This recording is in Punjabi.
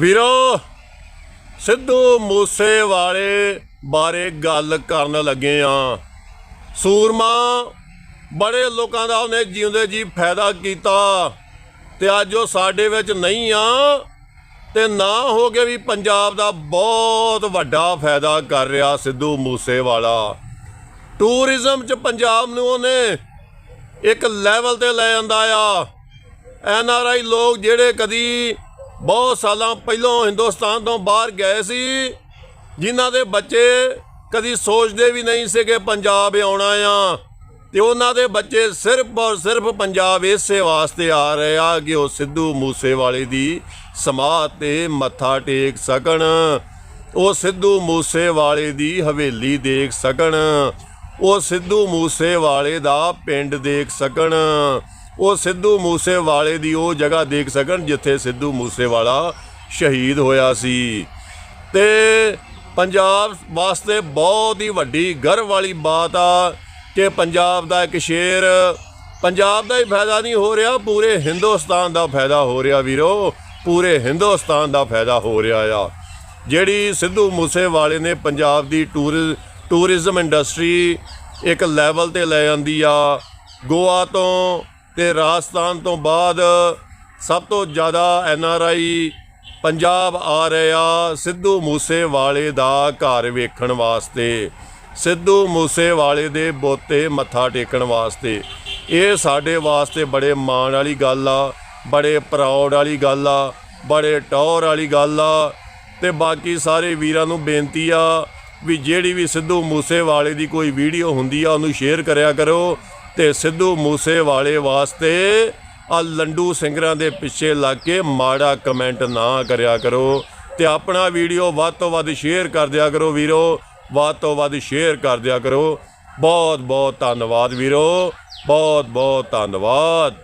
ਵੀਰੋ, ਸਿੱਧੂ ਮੂਸੇ ਵਾਲੇ ਬਾਰੇ ਗੱਲ ਕਰਨ ਲੱਗੇ ਆ। ਸੂਰਮਾ ਬੜੇ ਲੋਕਾਂ ਦਾ ਉਹਨੇ ਜਿਉਂਦੇ ਜੀ ਫਾਇਦਾ ਕੀਤਾ ਤੇ ਅੱਜ ਉਹ ਸਾਡੇ ਵਿੱਚ ਨਹੀਂ ਆ ਤੇ ਨਾ ਹੋ ਕੇ ਵੀ ਪੰਜਾਬ ਦਾ ਬਹੁਤ ਵੱਡਾ ਫਾਇਦਾ ਕਰ ਰਿਹਾ ਸਿੱਧੂ ਮੂਸੇ ਵਾਲਾ ਟੂਰਿਜ਼ਮ ਚ ਪੰਜਾਬ ਨੂੰ ਉਹਨੇ ਇੱਕ ਲੈਵਲ ਤੇ ਲੈ ਆਂਦਾ ਆ। ਐਨ ਆਰ ਆਈ ਲੋਕ ਜਿਹੜੇ ਕਦੀ ਬਹੁਤ ਸਾਲਾਂ ਪਹਿਲਾਂ ਹਿੰਦੁਸਤਾਨ ਤੋਂ ਬਾਹਰ ਗਏ ਸੀ। ਜਿਨ੍ਹਾਂ ਦੇ ਬੱਚੇ ਕਦੀ ਸੋਚਦੇ ਵੀ ਨਹੀਂ ਸੀ ਕਿ ਪੰਜਾਬ ਆਉਣਾ ਆ। ਤੇ ਉਹਨਾਂ ਦੇ ਬੱਚੇ ਸਿਰਫ ਔਰ ਸਿਰਫ ਪੰਜਾਬ ਇਸੇ ਵਾਸਤੇ ਆ ਰਹੇ ਆ ਕਿ ਉਹ ਸਿੱਧੂ ਮੂਸੇਵਾਲੇ ਦੀ ਸਮਾਧ ਤੇ ਮੱਥਾ ਟੇਕ ਸਕਣ। ਉਹ ਸਿੱਧੂ ਮੂਸੇਵਾਲੇ ਦੀ ਹਵੇਲੀ ਦੇਖ ਸਕਣ। ਉਹ ਸਿੱਧੂ ਮੂਸੇਵਾਲੇ ਦਾ ਪਿੰਡ ਦੇਖ ਸਕਣ। ਉਹ ਸਿੱਧੂ ਮੂਸੇਵਾਲੇ ਦੀ ਉਹ ਜਗ੍ਹਾ ਦੇਖ ਸਕਣ ਜਿੱਥੇ ਸਿੱਧੂ ਮੂਸੇਵਾਲਾ ਸ਼ਹੀਦ ਹੋਇਆ ਸੀ। ਤੇ ਪੰਜਾਬ ਵਾਸਤੇ ਬਹੁਤ ਹੀ ਵੱਡੀ ਗਰਵ ਵਾਲੀ ਬਾਤ ਆ ਕਿ ਪੰਜਾਬ ਦਾ ਇੱਕ ਸ਼ੇਰ, ਪੰਜਾਬ ਦਾ ਹੀ ਫਾਇਦਾ ਨਹੀਂ ਹੋ ਰਿਹਾ, ਪੂਰੇ ਹਿੰਦੁਸਤਾਨ ਦਾ ਫਾਇਦਾ ਹੋ ਰਿਹਾ ਵੀਰੋ, ਪੂਰੇ ਹਿੰਦੁਸਤਾਨ ਦਾ ਫਾਇਦਾ ਹੋ ਰਿਹਾ ਆ। ਜਿਹੜੀ ਸਿੱਧੂ ਮੂਸੇਵਾਲੇ ਨੇ ਪੰਜਾਬ ਦੀ ਟੂਰ, ਟੂਰਿਜ਼ਮ ਇੰਡਸਟਰੀ ਇੱਕ ਲੈਵਲ ਤੇ ਲੈ ਆਂਦੀ ਆ, ਗੋਆ ਤੋਂ ਤੇ ਰਾਜਸਥਾਨ ਤੋਂ ਬਾਅਦ ਸਭ ਤੋਂ ਜ਼ਿਆਦਾ ਐਨ ਆਰ ਆਈ ਪੰਜਾਬ ਆ ਰਿਹਾ ਸਿੱਧੂ ਮੂਸੇਵਾਲੇ ਦਾ ਘਰ ਵੇਖਣ ਵਾਸਤੇ। ਸਿੱਧੂ ਮੂਸੇਵਾਲੇ ਦੇ ਬੋਤੇ ਮੱਥਾ ਟੇਕਣ ਵਾਸਤੇ। ਇਹ ਸਾਡੇ ਵਾਸਤੇ ਬੜੇ ਮਾਣ ਵਾਲੀ ਗੱਲ ਆ, ਬੜੇ ਪ੍ਰਾਊਡ ਵਾਲੀ ਗੱਲ ਆ, ਬੜੇ ਟੌਰ ਵਾਲੀ ਗੱਲ ਆ ਤੇ ਬਾਕੀ ਸਾਰੇ ਵੀਰਾਂ ਨੂੰ ਬੇਨਤੀ ਆ ਵੀ ਜਿਹੜੀ ਵੀ ਸਿੱਧੂ ਮੂਸੇਵਾਲੇ ਦੀ ਕੋਈ ਵੀਡੀਓ ਹੁੰਦੀ ਆ ਉਹਨੂੰ ਸ਼ੇਅਰ ਕਰਿਆ ਕਰੋ। ਤੇ ਸਿੱਧੂ ਮੂਸੇਵਾਲੇ ਵਾਸਤੇ ਆ ਲੰਡੂ ਸਿੰਗਰਾਂ ਦੇ ਪਿੱਛੇ ਲੱਗ ਕੇ ਮਾੜਾ ਕਮੈਂਟ ਨਾ ਕਰਿਆ ਕਰੋ ਤੇ ਆਪਣਾ ਵੀਡੀਓ ਵੱਧ ਤੋਂ ਵੱਧ ਸ਼ੇਅਰ ਕਰ ਦਿਆ ਕਰੋ ਵੀਰੋ, ਵੱਧ ਤੋਂ ਵੱਧ ਸ਼ੇਅਰ ਕਰ ਦਿਆ ਕਰੋ। ਬਹੁਤ ਬਹੁਤ ਧੰਨਵਾਦ ਵੀਰੋ ਬਹੁਤ ਬਹੁਤ ਧੰਨਵਾਦ।